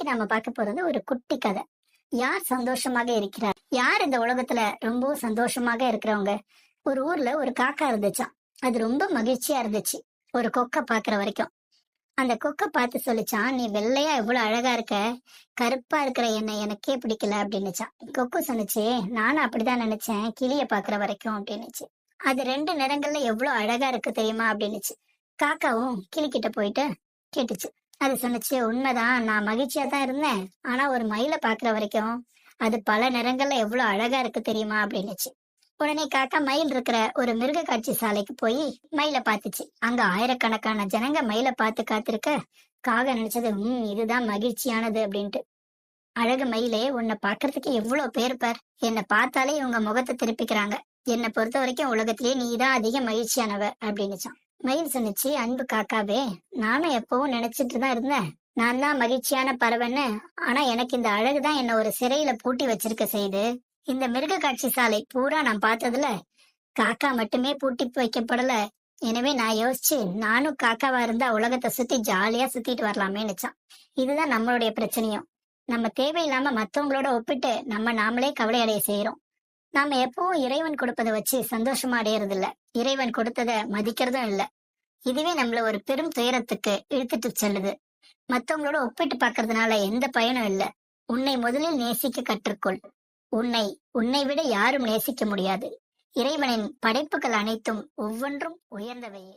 இன்னைக்கு நாம பார்க்க போறது ஒரு குட்டி கதை. யார் சந்தோஷமாக இருக்கிறார்? யார் இந்த உலகத்துல ரொம்ப சந்தோஷமாக இருக்கிறவங்க? ஒரு ஊர்ல ஒரு காக்கா இருந்துச்சாம். அது ரொம்ப மகிழ்ச்சியா இருந்துச்சு. ஒரு கொக்கை பாக்குற வரைக்கும். அந்த கொக்கை பார்த்து சொல்லிச்சான் நீ வெள்ளையா எவ்வளவு அழகா இருக்க. கருப்பா இருக்கிற என்னை எனக்கே பிடிக்கல அப்படின்னுச்சான் கொக்கு சொன்னிச்சு நானும் அப்படிதான் நினைச்சேன். கிளிய பாக்குற வரைக்கும் அப்படின்னுச்சு. அது ரெண்டு நிறங்கள்ல எவ்வளவு அழகா இருக்கு தெரியுமா? அப்படின்னுச்சு. காக்காவும் கிளிக்கிட்ட போயிட்டு கேட்டுச்சு. அது சொன்னச்சு உண்மைதான் நான் மகிழ்ச்சியா தான் இருந்தேன். ஆனா ஒரு மயிலை பாக்குற வரைக்கும் அது பல நிறங்கள்ல எவ்வளவு அழகா இருக்கு தெரியுமா? அப்படின்னுச்சு. உடனே காக்கா மயில் இருக்கிற ஒரு மிருக காட்சி சாலைக்கு போய் மயிலை பார்த்துச்சு. அங்க ஆயிரக்கணக்கான ஜனங்க மயிலை பார்த்து காத்திருக்க காக நினைச்சது உம் இதுதான் மகிழ்ச்சியானது அப்படின்ட்டு. அழகு மயிலே உன்னை பாக்குறதுக்கு எவ்வளவு பேர் பார். என்னை பார்த்தாலே இவங்க முகத்தை திருப்பிக்கிறாங்க. என்னை பொறுத்த வரைக்கும் உலகத்திலேயே நீதான் அதிக மகிழ்ச்சியானவ அப்படின்னுச்சான் மயில் சொன்னிச்சு அன்பு காக்காவே. நானும் எப்பவும் நினைச்சிட்டு தான் இருந்தேன். நான் தான் மகிழ்ச்சியான பறவைன்னு. ஆனா எனக்கு இந்த அழகுதான் என்ன ஒரு சிறையில பூட்டி வச்சிருக்க செய்து இந்த மிருக காட்சி சாலை பூரா நான் பார்த்ததுல காக்கா மட்டுமே பூட்டி வைக்கப்படல. எனவே நான் யோசிச்சு நானும் காக்காவா இருந்தா உலகத்தை சுத்தி ஜாலியா சுத்திட்டு வரலாமே நினைச்சான். இதுதான் நம்மளுடைய பிரச்சனையும். நம்ம தேவையில்லாம மத்தவங்களோட ஒப்பிட்டு நம்ம நாமளே கவலை அடைய செய்யறோம் நாம எப்பவும் இறைவன் கொடுப்பதை வச்சு சந்தோஷமா அடையறது இல்ல இறைவன் கொடுத்தத மதிக்கிறதும் இல்ல. இதுவே நம்மள ஒரு பெரும் துயரத்துக்கு இழுத்துட்டு செல்லுது. மத்தவங்களோட ஒப்பிட்டு பாக்குறதுனால எந்த பயனும் இல்ல. உன்னை முதலில் நேசிக்க கற்றுக்கொள். உன்னை உன்னை விட யாரும் நேசிக்க முடியாது. இறைவனின் படைப்புகள் அனைத்தும் ஒவ்வொன்றும் உயர்ந்தவையே.